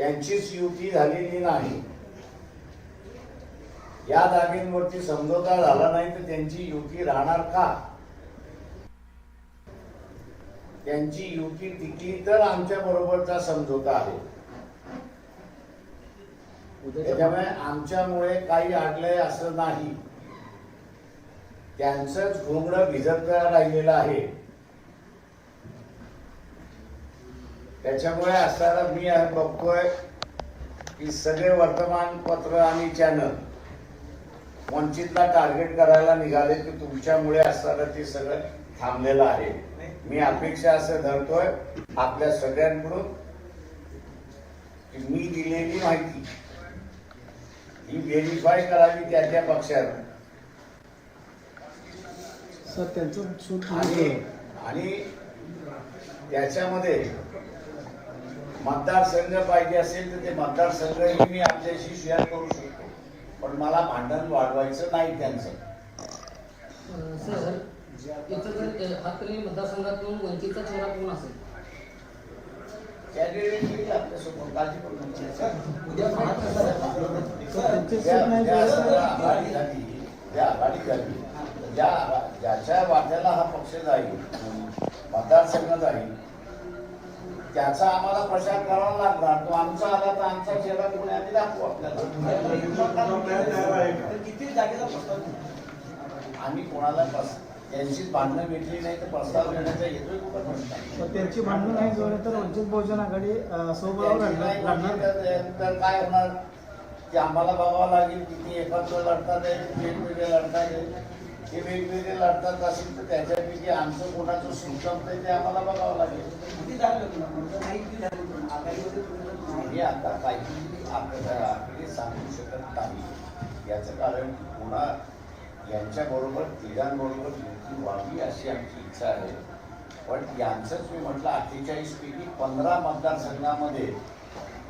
त्यांचीच युती झालेली नाही. या जागेंवरती समझोता झाला नाही तर त्यांची युती राहणार का? त्यांची युती टिकली तर आमच्या बरोबरचा समझोता आहे. त्याच्यामुळे आमच्यामुळे काही अडलंय असं नाही. त्यांचंच घोंगडं भिजत राहिलेलं आहे. त्याच्यामुळे असताना मी बघतोय की सगळे वर्तमानपत्र आणि चॅनल वंचितला टार्गेट करायला निघाले की तुमच्यामुळे असताना ते सगळं थांबलेलं आहे. मी अपेक्षा असं धरतोय आपल्या सगळ्यांकडून की मी दिलेली माहिती ही व्हेरीफाय करावी त्या त्या पक्षानं आणि त्याच्यामध्ये मतदारसंघ पाहिजे असेल तर ते मतदारसंघही मी आपल्याशी शेअर करू शकतो. पण मला भांडण वाढवायचं नाही त्यांचं. सर जर मतदारसंघातून वंचितचा चेहरा कोण असेल? कॅन्डिडेट येईल काळजी करू नका. ज्या आघाडी झाली. ज्या ज्याच्या वाट्याला हा पक्ष जाईल मतदारसंघ जाईल त्याचा आम्हाला प्रचार करावा लागणार तो आमचा आला तर आमचा चेहरा कोणी आम्ही दाखवू आपल्याला. किती जागेचा प्रस्ताव आम्ही कोणाला त्यांचीच भांडणं भेटली नाही तर प्रस्ताव देण्याचा येतोय कुठं त्यांची भांडणं नाही जोडले तर वंचित बहुजन आघाडी त्यांची लढणार तर- काय होणार? की आम्हाला बघावं लागेल किती एकत्र लढतात वेगवेगळे लढतात ते वेगवेगळे लढतात असेल तर त्याच्यापैकी आमचं कोणाचं नाही ते आम्हाला बघावं लागेल. किती जागे होतील नाही किती जागे होतील आघाडीमध्ये हे आता काही आपल्याला आपले सांगू शकत नाही. याचं कारण पुन्हा यांच्या बरोबर तिघांबरोबर युती व्हावी अशी आमची इच्छा आहे. पण यांचंच मी म्हटलं अठ्ठेचाळीस पैकी पंधरा मतदारसंघामध्ये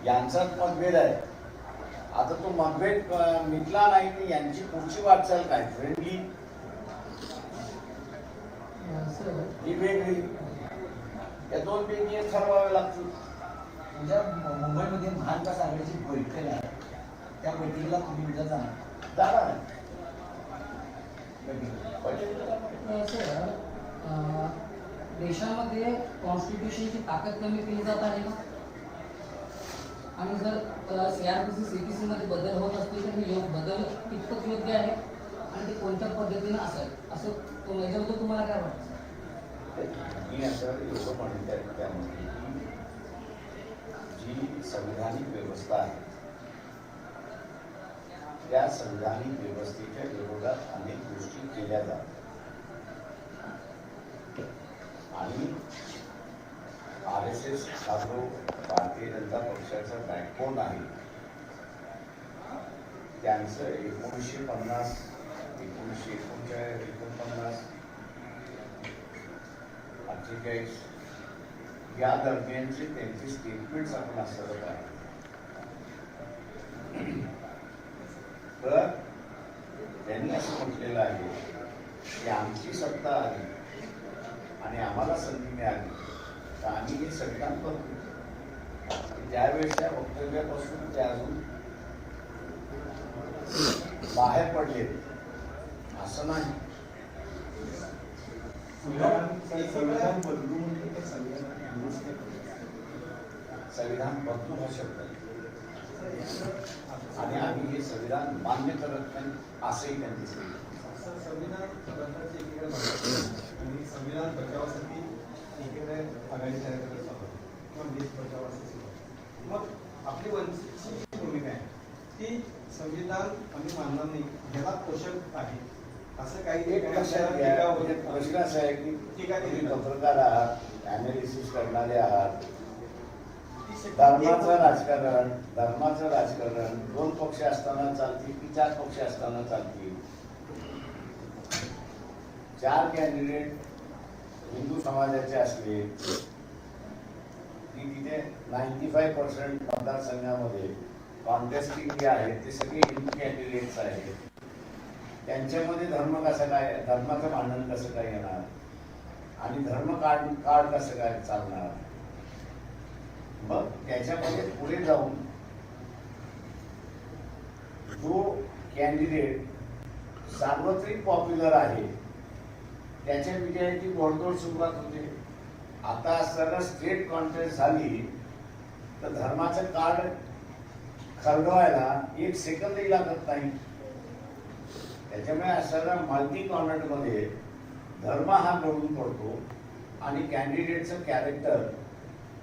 यांचाच मतभेद आहे. आता तो मतभेद मिटला नाही तर यांची पुढची वाटचाल काय? फ्रेंडली ही वेगळी. या दोन पैकी एक ठरवावे लागतील. उद्या मुंबईमध्ये महाविकास आघाडीची बैठक आहे. त्या बैठकीला तुम्ही उद्या जाणार. जाणार. नाही. सर देशामध्ये कॉन्स्टिट्यूशनची ताकद कमी केली जात आहे का? आणि जर सीआरपीसी सीपीसी मध्ये बदल होत असतील तर हे योग बदल कितपत योग्य आहे? आणि ते कोणत्या पद्धतीने असेल? असं तो याच्याबद्दल तुम्हाला काय वाटतं? मी असं एवढं म्हणत आहे त्यामध्ये की जी संविधानिक व्यवस्था आहे त्या संविधानिक व्यवस्थेच्या विरोधात अनेक गोष्टी केल्या जातात. आणि आर एस एस हा जो भारतीय जनता पक्षाचा बॅकबोन आहे त्यांचं एकोणीसशे पन्नास एकोणीसशे एकोणचाळीस एकोणपन्नास अठ्ठेचाळीस या दरम्यानचे त्यांचे स्टेटमेंट्स आपण असत आहे. तर त्यांनी असं म्हटलेलं आहे की आमची सत्ता आली आणि आम्हाला संधी मिळाली तर आम्ही हे संविधान करतो त्यावेळेस त्या वक्तव्यापासून ते अजून बाहेर पडले असं नाही संविधान बदलू हा शब्द आणि आम्ही हे संविधान मान्य करत नाही असंही त्यांनी सांगितलं संविधान आणि संविधान बचावासाठी एकीकडे आघाडी तयार करत आहोत किंवा देश बचावासाठी मग आपली वंचितची भूमिका आहे ती संविधान आम्ही मानणार नाही ह्याला पोषक आहे असं काही एक लक्षात घ्या म्हणजे प्रश्न असा आहे की टीका केली तुम्ही. पत्रकार आहात अनालिसिस करणारे आहात. धर्माचं राजकारण धर्माचं राजकारण दोन पक्ष असताना चालतील की चार पक्ष असताना चालतील? चार कॅन्डिडेट हिंदू समाजाचे असले की तिथे नाईन्टी फाय पर्सेंट मतदारसंघामध्ये कॉन्टेस्टिंग जे आहेत ते सगळे हिंदू कॅन्डिडेट्स आहेत. त्यांच्यामध्ये धर्म कसं काय धर्माचं भांडण कसं काय येणार? आणि धर्म काढ कार्ड कसं काय चालणार? मग त्याच्यामध्ये पुढे जाऊन जो कॅन्डिडेट सार्वत्रिक पॉप्युलर आहे त्याच्या विजयाची घोडदौड सुरुवात होते. आता सर्व स्टेट कॉन्फरन्स झाली तर धर्माचं कार्ड खरडवायला एक सेकंदही लागत नाही. त्याच्यामुळे असताना मल्टी कॉन्व्हेंटमध्ये धर्म हा गळून पडतो आणि कॅन्डिडेटचं कॅरेक्टर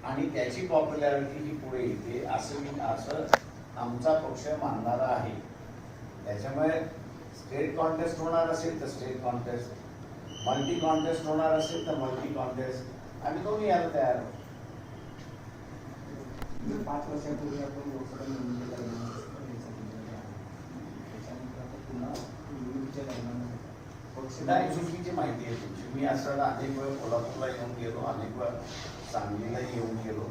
आणि त्याची पॉप्युलॅरिटी ही पुढे येते असं मी असं आमचा पक्ष मानणारा आहे त्याच्यामुळे स्टेट कॉन्टेस्ट होणार असेल तर स्टेट कॉन्टेस्ट मल्टी कॉन्टेस्ट होणार असेल तर मल्टी कॉन्टेस्ट आम्ही दोन्ही यायला तयार आहोत. म्हणजे पाच वर्षापूर्वी आपण लोकसभा निवडणुकीला त्याच्यानंतर आता पुन्हा निवडणुकीच्या दरम्यान पक्ष नाही चुकीची माहिती आहे तुमची. मी असं अनेक वेळ कोल्हापूरला येऊन गेलो अनेक वेळ सांगलीला येऊन गेलो.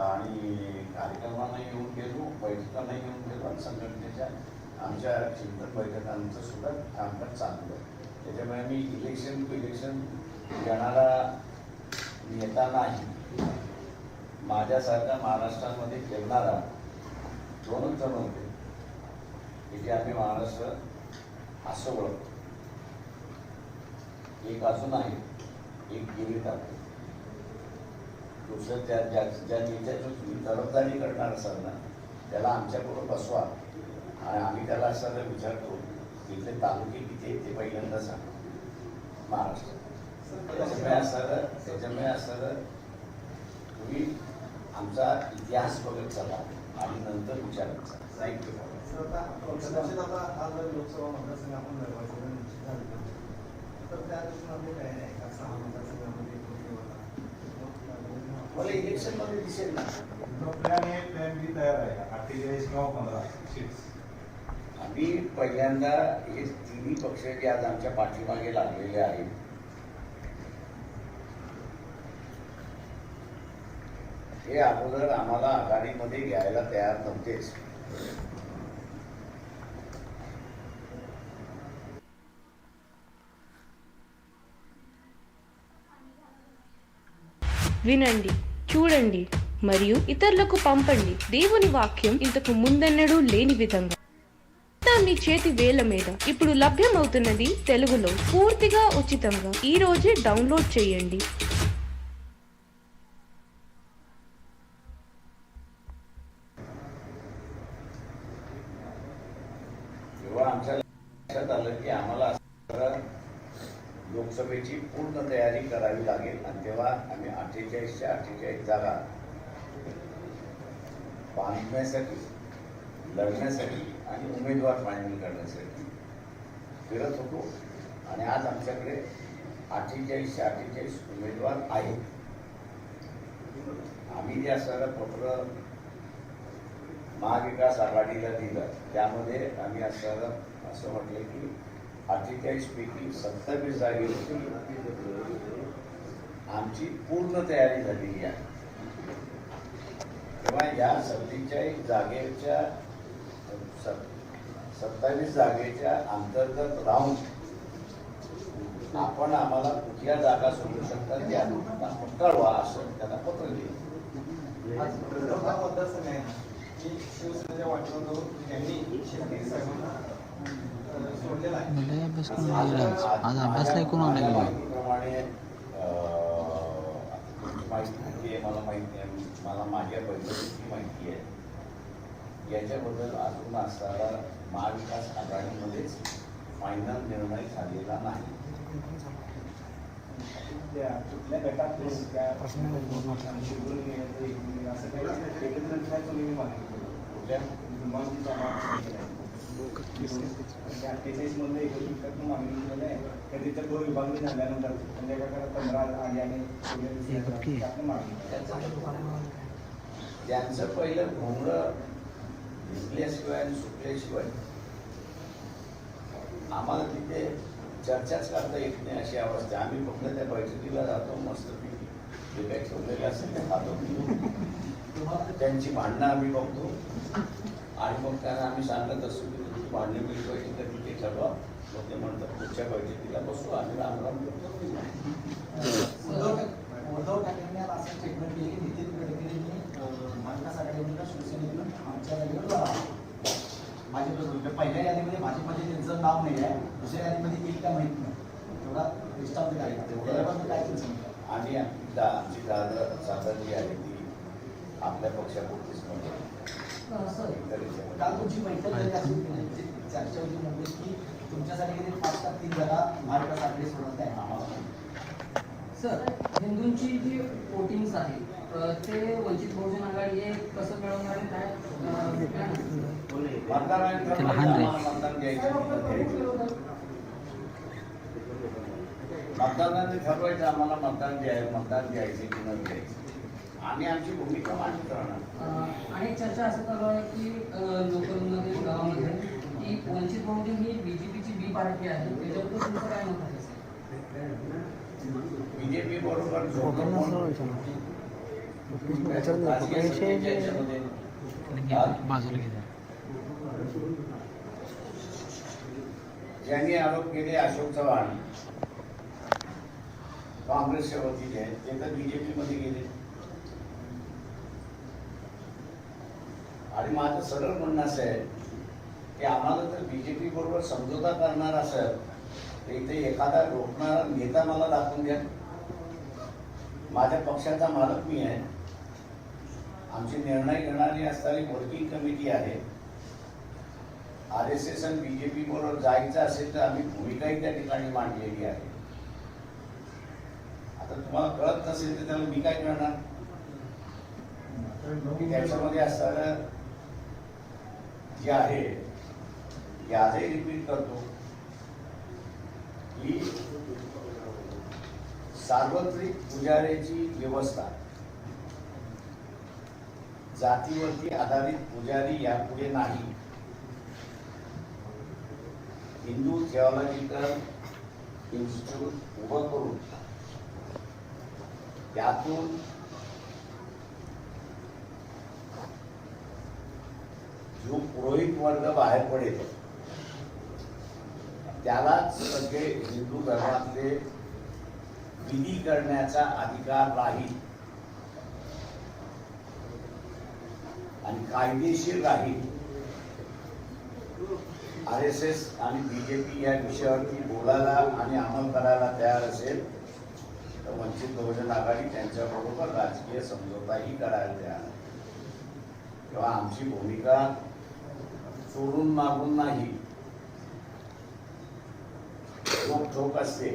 आणि कार्यक्रमांना येऊन गेलो बैठकांना येऊन गेलो आणि संघटनेच्या आमच्या चिंतन बैठकांचं सुद्धा कामकाज चालू आहे. त्याच्यामुळे मी इलेक्शन टू इलेक्शन येणारा नेता नाही. माझ्यासारखा महाराष्ट्रामध्ये खेळणारा दोनच जण होते की आम्ही महाराष्ट्र असं ओळखतो एक अजून आहे एक गिरीत आहे. दुसरं त्या ज्या ज्या नेत्याची तुम्ही तरफदारी करणार असाल ना त्याला आमच्याकडून बसवा. आणि आम्ही त्याला असं विचारतो तिथले तालुके किती आहेत ते पहिल्यांदा सांगा. महाराष्ट्र. त्याच्यामुळे असं त्याच्यामुळे असं तुम्ही आमचा इतिहास बघत चला आणि नंतर विचारत चला. थँक्यू दिसेल ना. प्लॅन ए प्लॅन बी तयार आहे अठ्ठेचाळीस किंवा पंधरा सीट्स आम्ही पहिल्यांदा हे तिन्ही पक्ष जे आज आमच्या पाठीमागे लागलेले आहेत हे अगोदर आम्हाला आघाडीमध्ये घ्यायला तयार नव्हतेच. వినండి చూడండి మరియు ఇతరులకు పంపండి. దేవుని వాక్యం ఇంతకు ముందెన్నడూ లేని విధంగా. మీ చేతి వేల మీద. ఇప్పుడు లభ్యమవుతున్నది తెలుగులో పూర్తిగా ఉచితంగా. ఈ రోజే డౌన్లోడ్ చేయండి. लोकसभेची पूर्ण तयारी करावी लागेल आणि तेव्हा आम्ही अठ्ठेचाळीसच्या अठ्ठेचाळीस जागा बांधण्यासाठी लढण्यासाठी आणि उमेदवार फायनल करण्यासाठी फिरत होतो. आणि आज आमच्याकडे अठ्ठेचाळीसशे अठ्ठेचाळीस उमेदवार आहेत. आम्ही जे असणारं पत्र महाविकास आघाडीला दिलं त्यामध्ये आम्ही असणारं असं म्हटलं की अठ्ठेचाळीस पैकी सत्तावीस जागेची आमची पूर्ण तयारी झालेली आहे. तेव्हा या सत्तेचाळीस जागेच्या सत्तावीस जागेच्या अंतर्गत राहून आपण आम्हाला कुठल्या जागा सोडू शकता त्या आपण कळवा असं त्यांना पत्र लिहिलं. शिवसेनेच्या वाटेवर त्यांनी शेतकरी साहेबांना मला अभ्यास करून आज आज अभ्यास नाही करून माहिती आहे मला माहिती आहे मला माझ्या बैठकीची माहिती आहे याच्याबद्दल अजून असणारा महाविकास आघाडीमध्येच फायनल निर्णय झालेला नाही. त्या कुठल्या गटात त्या असं काही एकत्र कुठल्या अठ्ठेचाळीस मधलं एकत्रित मागणी आहे तर तो विभागणी झाल्यानंतर पंधरा आली आणि मागणी त्यांचं पहिलं घोंगडं भिजल्याशिवाय आणि सुटल्याशिवाय आम्हाला तिथे चर्चाच करता येत नाही अशी अवस्था. आम्ही फक्त त्या बैठकीला जातो मस्त जे काही ठेवलेलं असेल ते खातो त्यांची भांडणं आम्ही बघतो. आणि मग त्यांना आम्ही सांगत असतो की तुमची भांडणी मी बैठक तिथे ठरवा मग ते म्हणतात पुढच्या बैठकीला बसू आम्ही राम राम करतो उद्धव ठाक- उद्धव ठाकरेंनी आज असं स्टेटमेंट केली की नितीन गडकरींनी अं, का शिवसेनेतून आमच्या जागेवर भाजपचं पहिल्या यादीमध्ये भाजपमध्ये त्यांचं नाव नाही आहे. दुसऱ्या यादीमध्ये येईल का माहीत नाही. तेवढा दृष्टांत काय त्याच्याबद्दल काय आहे? आणि आमची आमची दादा जी आहे ती आपल्या पक्षापुरतीच नव्हे. काल तुमची बैठक चर्चा होती म्हणजे की तुमच्यासाठी किती पाच का तीन जागा महाविकास आघाडी सोडत आहे आम्हाला. सर हिंदूंची जी वोटिंग्स आहे ते वंचित बहुजन आघाडी हे कसं मिळवणार काय. मतदारांनी ठरवायचं आम्हाला मतदान द्यायचं मतदान द्यायचे की न द्यायचे आम्ही आमची भूमिका मांडत राहणार अं, आणि चर्चा असं चालू आहे की लोकलमध्ये गावामध्ये की वंचित बहुजन ही बीजेपीची बी पार्टी आहे त्याच्याबद्दल तुमचं काय मत आहे? बीजेपी बरोबर? ज्यांनी आरोप केले अशोक चव्हाण काँग्रेसच्या वतीने ते तर बीजेपी मध्ये गेले आणि माझं सरळ म्हणणं असं आहे की आम्हाला जर बीजेपी बरोबर समझोता करणार असेल तर इथे एखादा रोखणारा नेता मला दाखवून द्या. माझ्या पक्षाचा मालक मी आहे. आमचे निर्णय घेणारी असणारी वर्किंग कमिटी आहे. आर एस एस आणि बीजेपी बरोबर जायचं असेल तर आम्ही भूमिकाही त्या ठिकाणी मांडलेली आहे. आता तुम्हाला कळत नसेल तर त्याला मी काय करणार? त्याच्यामध्ये असणारं जे आहे ते आजही रिपीट करतो. ही सार्वत्रिक पुजाऱ्याची व्यवस्था. जातीवरती आधारित पुजारी यापुढे नाही. हिंदू थिओलॉजिकल इन्स्टिट्यूट उभं करून त्यातून जो पुरोहित वर्ग बाहेर पडेल त्यालाच सगळे हिंदू धर्मातले विधी करण्याचा अधिकार राहील आणि कायदेशीर राहील. आर एस एस आणि बीजेपी या विषयावरती बोलायला आणि अंमल करायला तयार असेल तर वंचित बहुजन आघाडी त्यांच्याबरोबर राजकीय समझोताही करायला तयार आहे. तेव्हा आमची भूमिका चोरून मागून नाही. ठोक ठोक असते.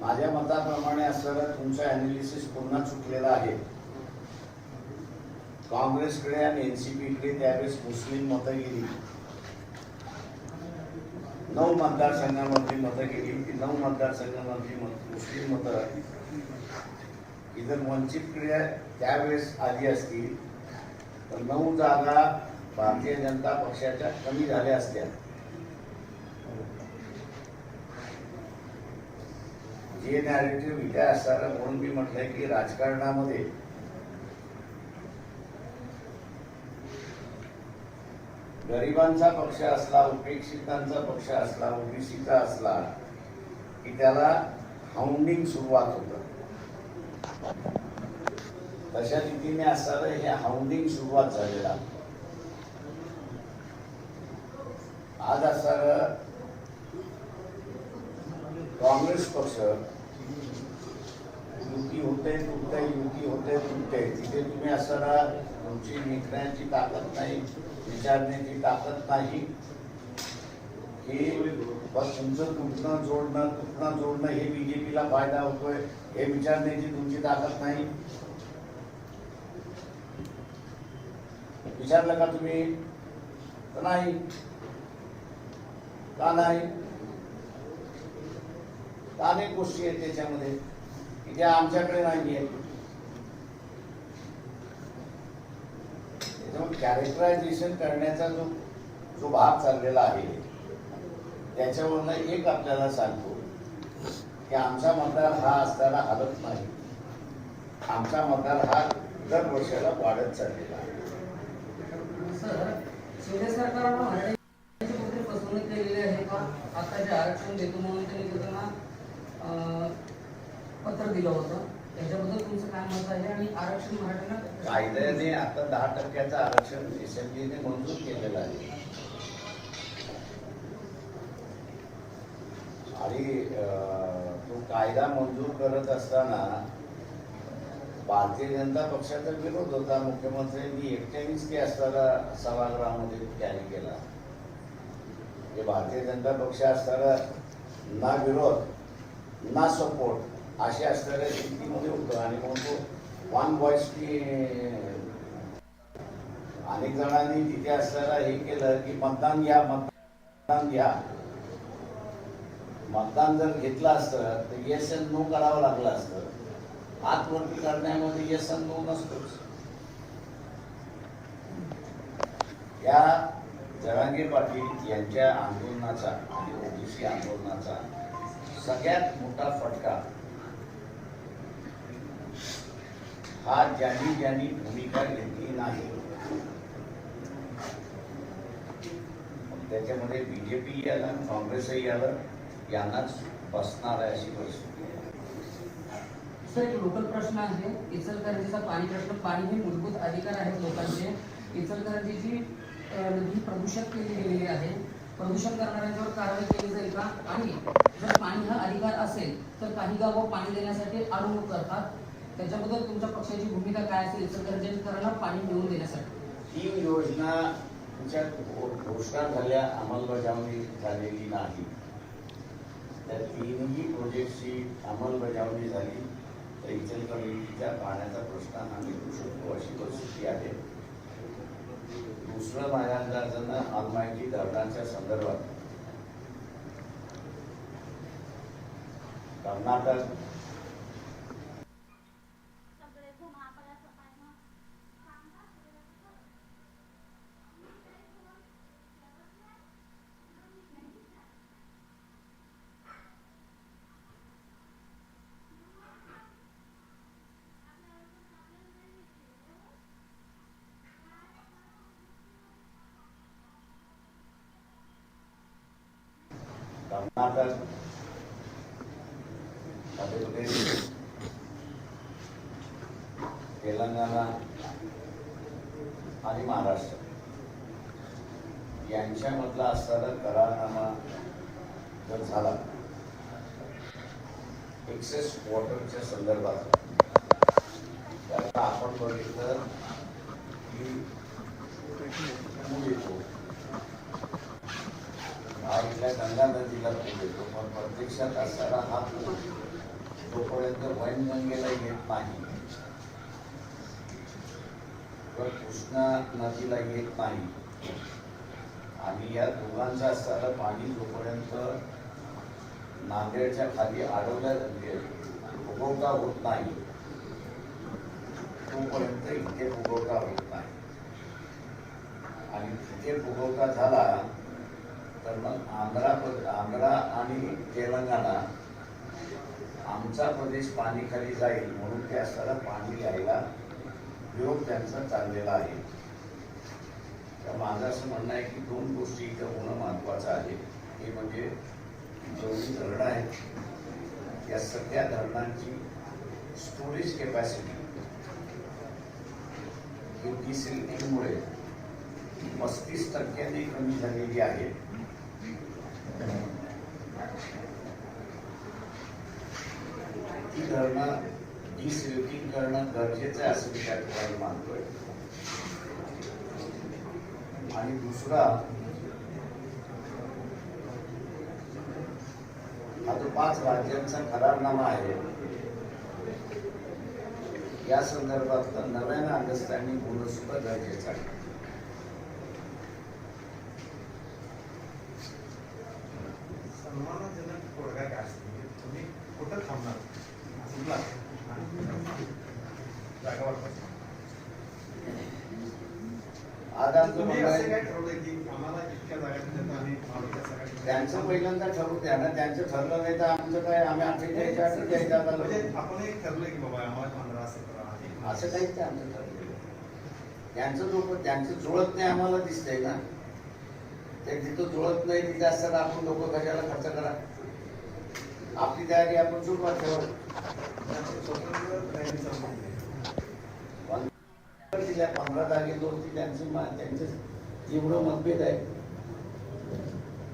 माझ्या मताप्रमाणे असलेलं तुमचं अनालिसिस पुन्हा चुकलेलं आहे. काँग्रेसकडे आणि एनसीपीकडे त्यावेळेस मुस्लिम मतं गेली नऊ मतदारसंघामधली मतं गेली ती नऊ मतदारसंघामधली मत मुस्लिम मतं इतर क्रिया त्यावेळेस आली असतील तर नऊ जागा भारतीय जनता पक्षाच्या कमी झाल्या असत्या. जे नॅरेटिव्ह इथे असताना म्हणून मी म्हटलंय की राजकारणामध्ये गरिबांचा पक्ष असला उपेक्षितांचा पक्ष असला ओबीसीचा असला की त्याला हाऊंडिंग सुरुवात होतं. तशा रीतीने असणारं हे हाऊंडिंग सुरुवात झालेला आज असणारं काँग्रेस पक्ष युती होते तुटते युती होते तुटते तिथे तुम्ही असताना तुमची निघण्याची ताकद नाही विचारण्याची ताकद नाही. की बस तुमचं तुटणं जोडणं तुटणं जोडणं हे बीजेपीला फायदा होतोय हे विचारण्याची तुमची ताकद नाही. विचारलं का तुम्ही? तर नाही. का नाही? अनेक गोष्टी आहेत त्याच्यामध्ये. की त्या आमच्याकडे नाही आहेत त्याच्यामुळे कॅरेक्टरायझेशन करण्याचा जो जो भाग चाललेला आहे त्याच्यावरनं एक आपल्याला सांगतो की आमचा मतदार हा असताना हलत नाही. आमचा मतदार हा दर वर्षाला वाढत चाललेला आहे. आता जे आरक्षण देतो म्हणून त्यांनी त्यांना पत्र दिलं होतं. त्याच्याबद्दल तुमचं काय मत आहे आणि आरक्षण मराठ्यांना कायद्याने आता दहा टक्क्याचं आरक्षण एसएमबीने मंजूर केलेलं आहे. आणि तो कायदा मंजूर करत असताना भारतीय जनता पक्षाचा विरोध होता. मुख्यमंत्र्यांनी एकट्यानेच ते असताना सभागृहामध्ये कॅरी केला. म्हणजे भारतीय जनता पक्ष असताना ना विरोध ना सपोर्ट असे असणाऱ्या स्थितीमध्ये होतं. आणि मग तो वन व्हॉइसनी अनेक जणांनी तिथे असताना हे केलं की मतदान घ्या मतदान घ्या. मतदान जर घेतलं असतं तर येस एन नो करावं लागलं असतं. आतवरती करण्यामध्ये येस एन नो नसतोच. या जरांगे पाटील यांच्या आंदोलनाचा आणि ओबीसी आंदोलनाचा सगळ्यात मोठा फटका हा ज्यांनी ज्यांनी भूमिका घेतली नाही त्याच्यामध्ये बीजेपी आलं काँग्रेसही आलं यांनाच बसणार आहे अशी परिस्थिती सर एक लोकल प्रश्न आहे. इचलकरंजीचा पाणी प्रश्न पाणी हे मूलभूत अधिकार आहेत लोकांचे. इचलकरंजीची अ, नदी प्रदूषित केली गेलेली आहे. प्रदूषण करणाऱ्यांवर कारवाई केली जाईल का? आणि जर पाणी हा अधिकार असेल तर काही गावं पाणी देण्यासाठी आरोप करतात. त्याच्याबद्दल तुमच्या पक्षाची भूमिका काय असेल सदरजनकरांना पाणी मिळवून देण्यासाठी. ही योजना तुमच्या घोषणा झाल्या अंमलबजावणी झालेली नाही. त्या तीनही प्रोजेक्टची अंमलबजावणी झाली तर इचलकरंजीच्या पाण्याचा प्रश्न हा मिटू शकतो अशी परिस्थिती आहे. दुसरं माझ्या अंदाजानं अलमाईची धरणाच्या संदर्भात. कर्नाटक कर्नाटक मध्य प्रदेश तेलंगणा आणि महाराष्ट्र. यांच्यामधला असणारा करारनामा जर झाला एक्सेस वॉटरच्या संदर्भात तर आपण बघितलं की पूर येतो हा इथल्या गंगा नदीला येतो पण प्रत्यक्षात असणारा हा पूर जोपर्यंत वैनगंगेला येत नाही. किंवा कृष्णा नदीला येत नाही. आणि या दोघांचं असणारं पाणी जोपर्यंत नांदेडच्या खाली अडवल्या म्हणजे होत नाही तोपर्यंत इथे फुगवटा होत नाही. आणि तिथे फुगवटा झाला तर मग आंध्रा आंध्रा आणि तेलंगणा आमचा प्रदेश पाणी खाली जाईल म्हणून ते असताना पाणी घ्यायला योग त्यांचा चाललेला आहे. तर माझं असं म्हणणं आहे की दोन गोष्टी इथं होणं महत्त्वाचं आहे. ते म्हणजे जेवढी धरणं आहेत या सगळ्या धरणांची स्टोरेज कॅपॅसिटी ही डिसिल्टिंगमुळे पस्तीस टक्क्यांनी कमी झालेली आहे. ती धरणं डिसिल्टिंग करणं गरजेचं आहे असं मी त्या ठिकाणी मानतोय. आणि दुसरा हा जो पाच राज्यांचा करारनामा आहे या संदर्भात नव्यानं अंडरस्टँडिंग होणं सुद्धा गरजेचं आहे. सन्मानजनक तोडगा काय असतो म्हणजे तुम्ही कुठं थांबणार? जागा वाटत तुम्ही असं काय आहे ठरवलंय की आम्हाला इतक्या जागा देतात आणि आम्हाला त्या जागा देतात? त्यांचं पहिल्यांदा ठरवू द्या ना त्यांचं ठरलं नाही तर आमचं काय आम्ही अठ्ठेचाळीस जागा म्हणजे. आपण एक ठरलंय की बाबा आम्हाला पंधरा सतरा असं काहीच नाही आमचं ठरलेलं त्यांचं लोक त्यांचं जुळत नाही आम्हाला दिसतंय ना. ते जिथं जुळत नाही तिथे असताना आपण लोक कशाला खर्च करा आपली तयारी आपण सुरुवात ठेवा दिल्या पंधरा जागेवरती त्यांची त्यांचे तीव्र मतभेद आहे.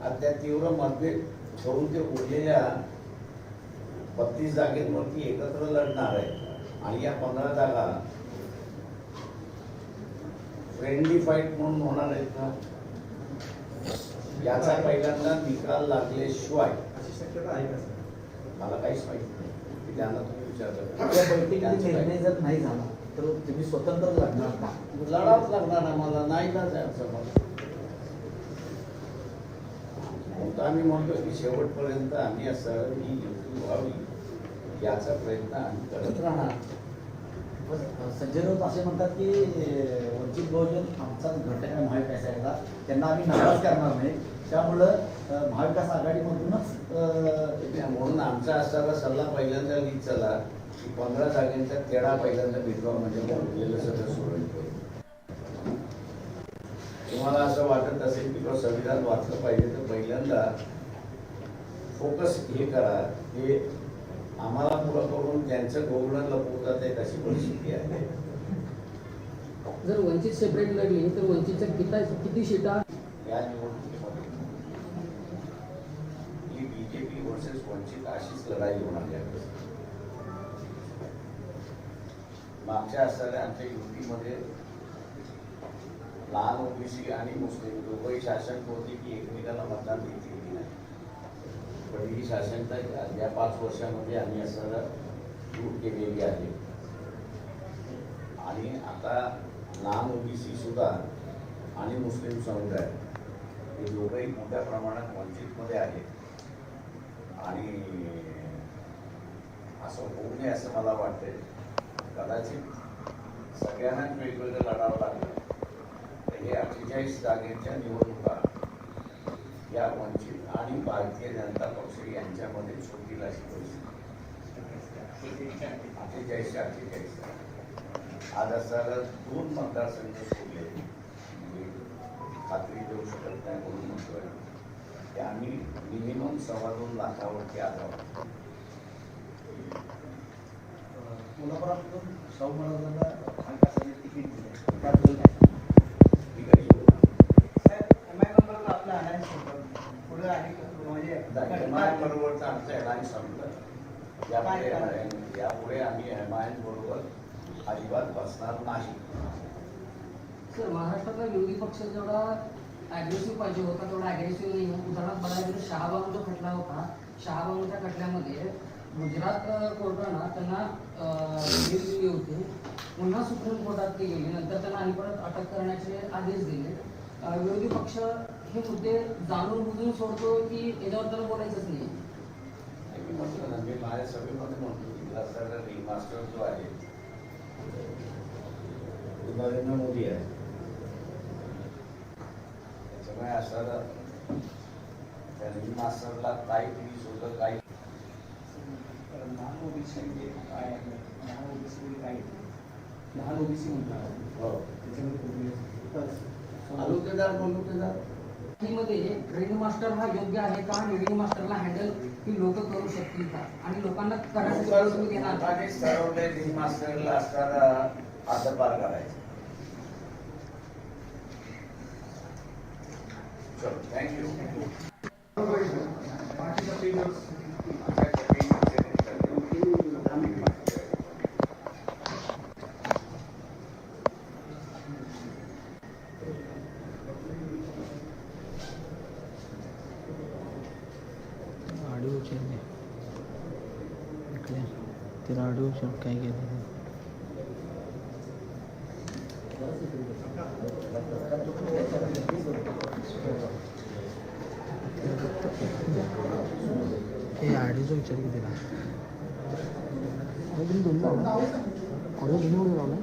आणि त्या तीव्र मतभेद ठेवून ते उरलेल्या बत्तीस जागेवरती एकत्र लढणार आहे. आणि या पंधरा जागा फ्रेंडली फाईट म्हणून होणार आहेत ना? याचा पहिल्यांदा निकाल लागल्याशिवाय अशी शक्यता आहे का मला काहीच माहिती नाही. की त्यांना तुम्ही विचारलं नाही झाला तर तुम्ही स्वतंत्र लढणार का? लढावंच लागणार आम्हाला नाही ना जायचं मला म्हणून आम्ही म्हणतो की शेवटपर्यंत आम्ही असं ही युती व्हावी याचा प्रयत्न आम्ही करत राहणार. संजय राऊत असे म्हणतात की वंचित बहुजन आमचाच घटक आहे महाविकास आघाडीला त्यांना आम्ही नाराज करणार नाही. त्यामुळं महाविकास आघाडीमधूनच म्हणून आमचा असणारा सल्ला पहिल्यांदा लीड चला. की पंधरा जागेचा तेरा पहिल्यांदा भेदभाव म्हणजे उरलेलं सगळं सोडवलं तुम्हाला असं वाटत असेल की संविधान वाचलं पाहिजे तर पहिल्यांदा फोकस हे करा. हे आम्हाला पुढं करून त्यांचं गोगणं लपवतात आहे तशी परिस्थिती आहे? जर वंचित सेपरेट लढली तर वंचितच्या किती किती सीटा? या निवडणुकीमध्ये ही बीजेपी वर्सेस वंचित अशीच लढाई होणार यावेळेस मागच्या असणाऱ्या आमच्या युतीमध्ये लहान ओबीसी आणि मुस्लिम दोघंही शासन होते की एकमेकाला मतदान देतील. की नाही शासनता या पाच वर्षामध्ये आम्ही असं दूर केलेली आहे. आणि आता लहान ओबीसी सुद्धा आणि मुस्लिम समुदाय हे दोघंही मोठ्या प्रमाणात वंचितमध्ये आहेत. आणि असं होऊ नये असं मला वाटतंय. कदाचित सगळ्यांनाच वेगवेगळं लढावं लागलं. तर हे अठ्ठेचाळीस जागेच्या निवडणुका या वंचित आणि भारतीय जनता पक्ष यांच्यामध्ये छोटी अशी परिस्थिती अठ्ठेचाळीसशे अठ्ठेचाळीस आज असणारा दोन मतदारसंघ सोडले खात्री देऊ शकत नाही म्हणून म्हणतोय की आम्ही मिनिमम सव्वा दोन लाखावरती आलो. आहोत. कोल्हापुरातून शाहू महाराजांना तिकीट दिले त्याबद्दल काय ठीक आहे साहेब एम आय नंबरला आपला अलायन्स होतं पुढे आणि म्हणजे बरोबरचं आमचं एलायन्स संपलं यापुढे यापुढे आम्ही एम आय बरोबर अजिबात बसणार नाही सर महाराष्ट्रातला विरोधी पक्ष जेवढा अग्रेसिव्ह पाहिजे होता तेवढा अग्रेसिव्ह नाही. उदाहरणार्थ बघायला गेलं शहाबाग जो खटला होता. शहाबाबूच्या खटल्यामध्ये गुजरात कोर्टानं त्यांना अं, दिली होती. पुन्हा सुप्रीम कोर्टात ते गेले. नंतर त्यांना आणि परत अटक करण्याचे आदेश दिले. विरोधी पक्ष हे मुद्दे जाणून बुजून सोडतो की याच्यावर त्याला बोलायचंच नाही. मी म्हटलं ना मी माझ्या सभेमध्ये म्हणतो की असणारा रिमास्टर जो आहे नरेंद्र मोदी आहे. त्याच्यामुळे असणारा त्या रिमास्टरला काय प्लीज होतं काय लहान ओबीसी म्हणजे काय आहे? लहान ओबीसी म्हणजे काय लहान ओबीसी म्हणतात. हो. त्याच्यामध्ये तालुकेदारमध्ये ट्रेनिंग मास्टर हा योग्य आहे का? ट्रेनिंग मास्टरला हँडल ही लोक करू शकतील का? आणि लोकांना करण्यासाठी वेळ तुम्ही देणार. का? लोकांनी ठरवलंय रिमास्टरला असणारा हद्दपार करायचा चलो थँक्यू बाकीच्या 얘 알이 좀 저리게 되나? 아, 근데 엄마, 과연 눈물이 나네?